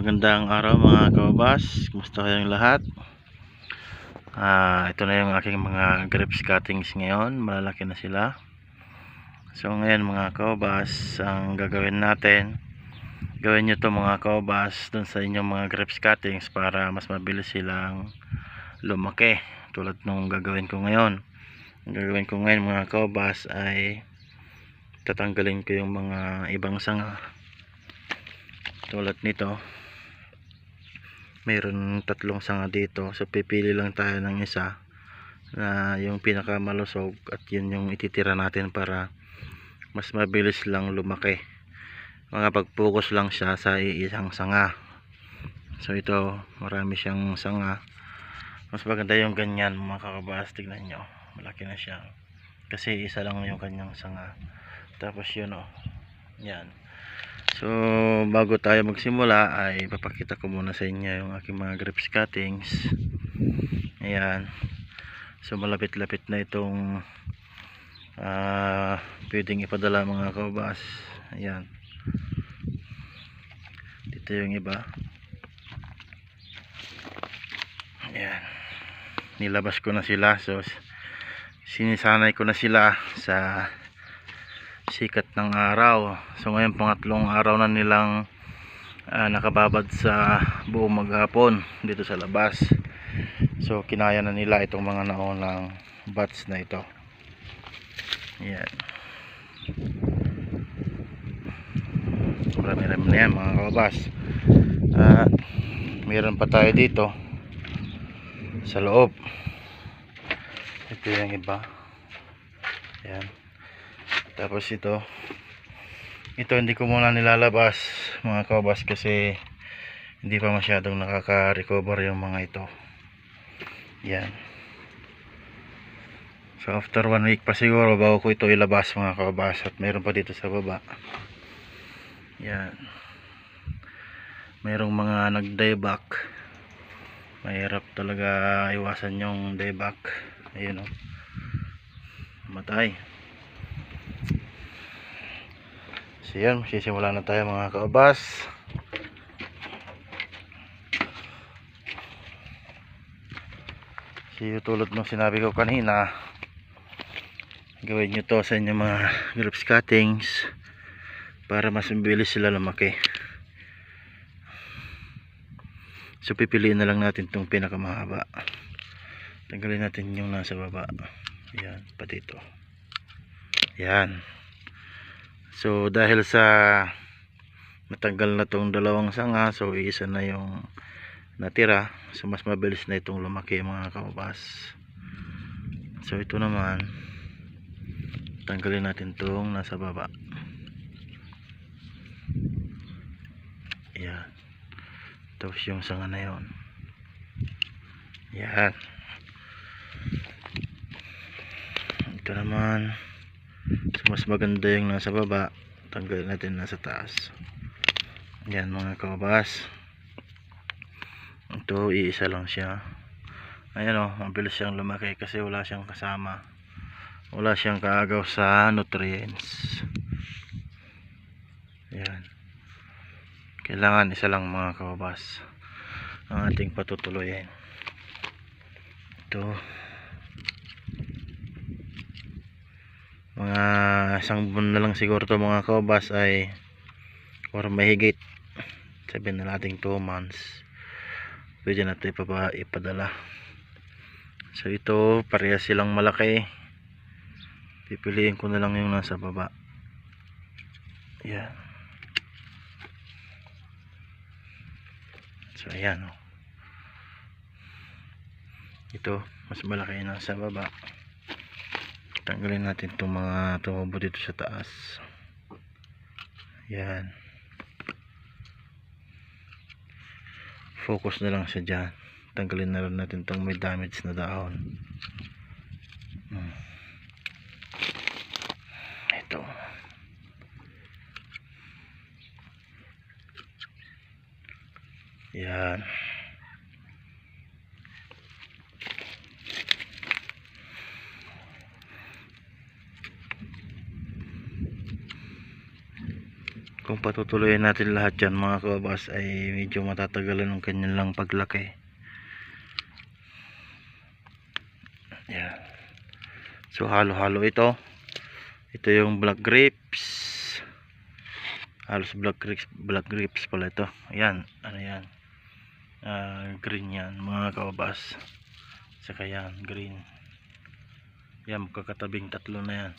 Magandang araw mga kababas. Kumusta kayong lahat? Ah, ito na yung aking mga grapes cuttings ngayon. Malalaki na sila. So ngayon mga kababas, ang gagawin natin, gawin nyo to mga kababas dun sa inyong mga grapes cuttings para mas mabilis silang lumaki. Tulad nung gagawin ko ngayon. Ang gagawin ko ngayon mga kababas ay tatanggalin ko yung mga ibang sanga tulad nito mayroon tatlong sanga dito. So pipili lang tayo ng isa na yung pinakamalusog at yun yung ititira natin para mas mabilis lang lumaki. Mga pag-focus lang siya sa isang sanga. So ito marami siyang sanga. Mas maganda yung ganyan mga kakabas. Tignan nyo malaki na siya. Kasi isa lang yung kanyang sanga. Tapos yun o yan So, bago tayo magsimula ay papakita ko muna sa inyo yung aking mga grapes cuttings. Ayan. So, malapit-lapit na itong ah pwedeng ipadala mga kabas. Ayan. Dito yung iba. Ayan. Nilabas ko na sila. So, sinisanay ko na sila sa sikat ng araw. So ngayon pangatlong araw na nilang uh, nakababad sa buong maghapon dito sa labas. So kinaya na nila itong mga naunang bats na ito. Yan marami rami na yan mga kababas at mayroon pa tayo dito sa loob. Ito yung iba. Yan tapos ito. Ito hindi ko muna nilalabas mga kabas kasi hindi pa masyadong nakaka-recover yung mga ito. Yan. So after one week pa siguro bago ko ito ilabas mga kabas at mayroon pa dito sa baba. Yan. Mayroong mga nag dieback mahirap talaga iwasan yung dieback ayun o matay So yan, sisimula na tayo mga kaabas. So tulad ng sinabi ko kanina, gawin nyo to sa inyong mga groups cuttings para mas mabilis sila lumaki. So pipiliin na lang natin itong pinakamahaba. Tanggalin natin yung nasa baba. Yan, pati ito. Yan. So dahil sa matanggal na tong dalawang sanga, so isa na yung natira. So mas mabilis na itong lumaki mga kababas. So ito naman tanggalin natin tong nasa baba. Yan. Tapos yung sanga na yon. Yan. Ito naman so, mas maganda yung nasa baba. Tanggalin natin nasa taas. Yan mga kababas ito iisa lang siya. Ayan o mabilis siyang lumaki kasi wala siyang kasama. Wala siyang kaagaw sa nutrients. Yan kailangan isa lang mga kababas ang ating patutuloyin. Ito mga isang buwan na lang siguro to mga kabas ay or mahigit. Sabihin na natin 2 months. Pwede natin ipapa, ipadala. So ito parehas silang malaki. Pipiliin ko na lang yung nasa baba. Yan. So ayan oh. ito mas malaki yung nasa baba tanggalin natin itong mga tumubo dito sa taas. Yan. Focus na lang siya dyan. Tanggalin na rin natin itong may damage na dahon. Hmm. ito. Yan kung patutuloyin natin lahat yan mga kababas ay medyo matatagalan ng kanyang lang paglaki. Yan. So halo halo ito. Ito yung black grapes. Halos black grapes black grapes pala ito. Ayan ano yan? Ah, green yan mga kababas. Saka yan green. Yan magkakatabing tatlo na yan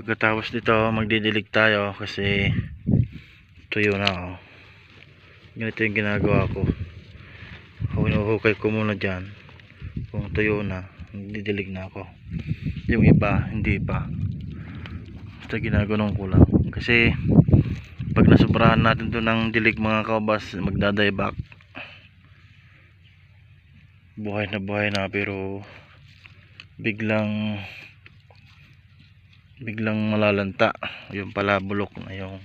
pagkatapos dito magdidilig tayo kasi tuyo na oh. ganito yung ginagawa ko. Hinuhukay ko muna dyan. Kung tuyo na didilig na ako. Yung iba hindi pa. Ito ginaganon ko lang. Kasi pag nasubrahan natin to ng dilig mga kabas magdadayback buhay na buhay na pero biglang biglang malalanta. Yung pala bulok na yung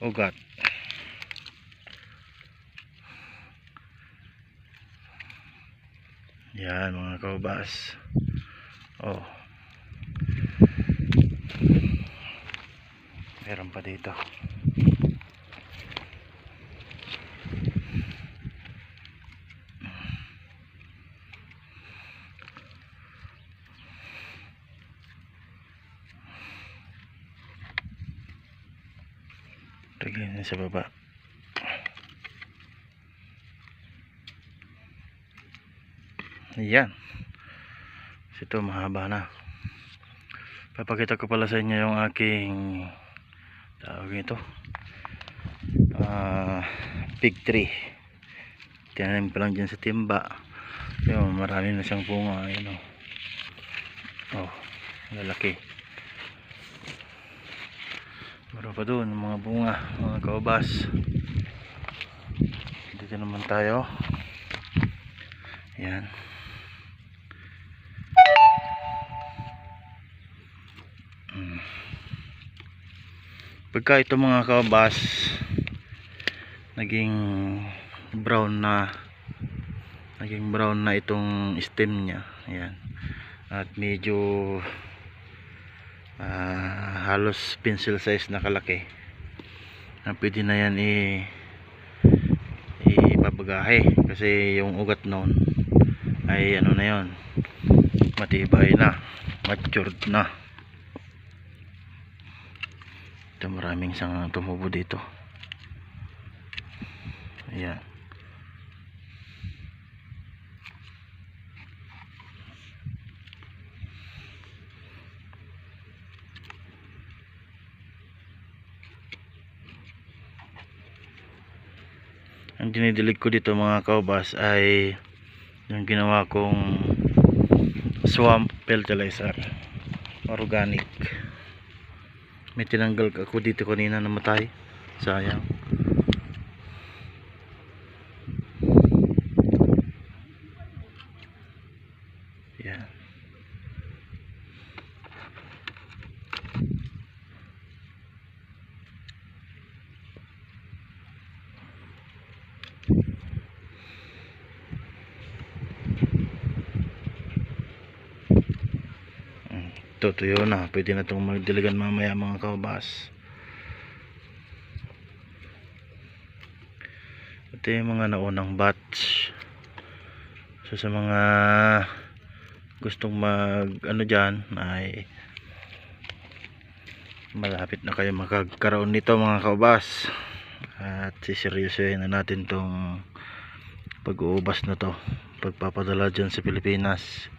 ugat. Yan mga kabas oh. Meron pa dito Taglin na sa baba. Ayan. Ito mahaba na. Papakita ko pala sa inyo yung aking tawag ito. Ah, big tree. Tinanim pa lang dyan sa timba. Yung marami na siyang bunga. Ayun oh. Oh, lalaki. Meron pa doon mga bunga, mga kaubas. Dito naman tayo. Yan. Mm. Pagka ito mga kaubas naging brown na naging brown na itong stem niya. Ayan. At medyo ah, halos pencil size na kalaki. Na pwede na yan i ipapagahe kasi yung ugat noon ay ano na yon matibay na matured na. Ito maraming sang tumubo dito. Ayan ang dinidilig ko dito mga kaubas ay yung ginawa kong swamp fertilizer. Organic. May tinanggal ako dito kanina namatay. Sayang yan Mm, tutuyo na. Pwede na itong magdiligan mamaya mga kabas ito yung mga naunang batch. So sa mga gustong mag ano dyan ay malapit na kayo makagkaroon nito mga kabas at siseryosohin na natin tong pag-uubas na to pagpapadala dyan sa Pilipinas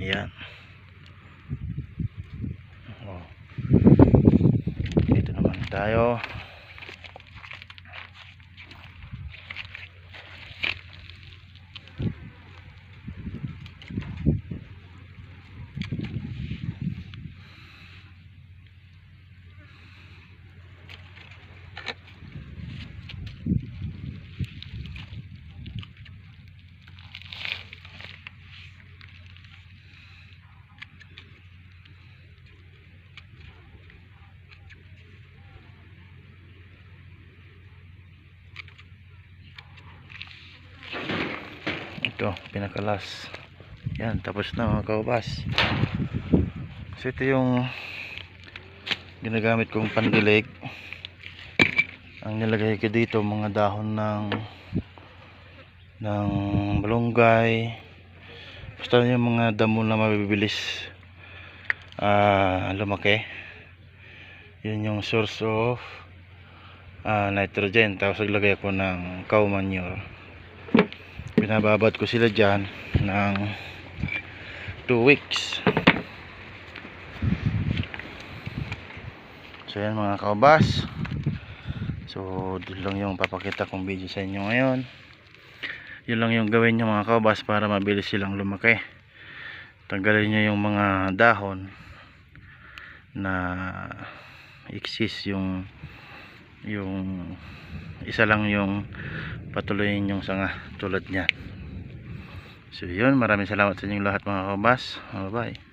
Ayan. Oh. Dito naman tayo. Ito pinakalas. Yan tapos na mga kaubas. So ito yung ginagamit kong pandilig. Ang nilagay ko dito mga dahon ng ng malunggay. Basta yung mga damo na mabibilis ah lumaki. Yun yung source of ah, nitrogen. Tapos naglagay ako ng cow manure binababad ko sila dyan ng 2 weeks. So yan mga kaubas so doon lang yung papakita kong video sa inyo ngayon. Yun lang yung gawin nyo mga kaubas para mabilis silang lumaki. Tanggalin nyo yung mga dahon na exist yung yung isa lang yung patuloyin yung sanga tulad niyan so yun. Maraming salamat sa inyong lahat mga kabas bye bye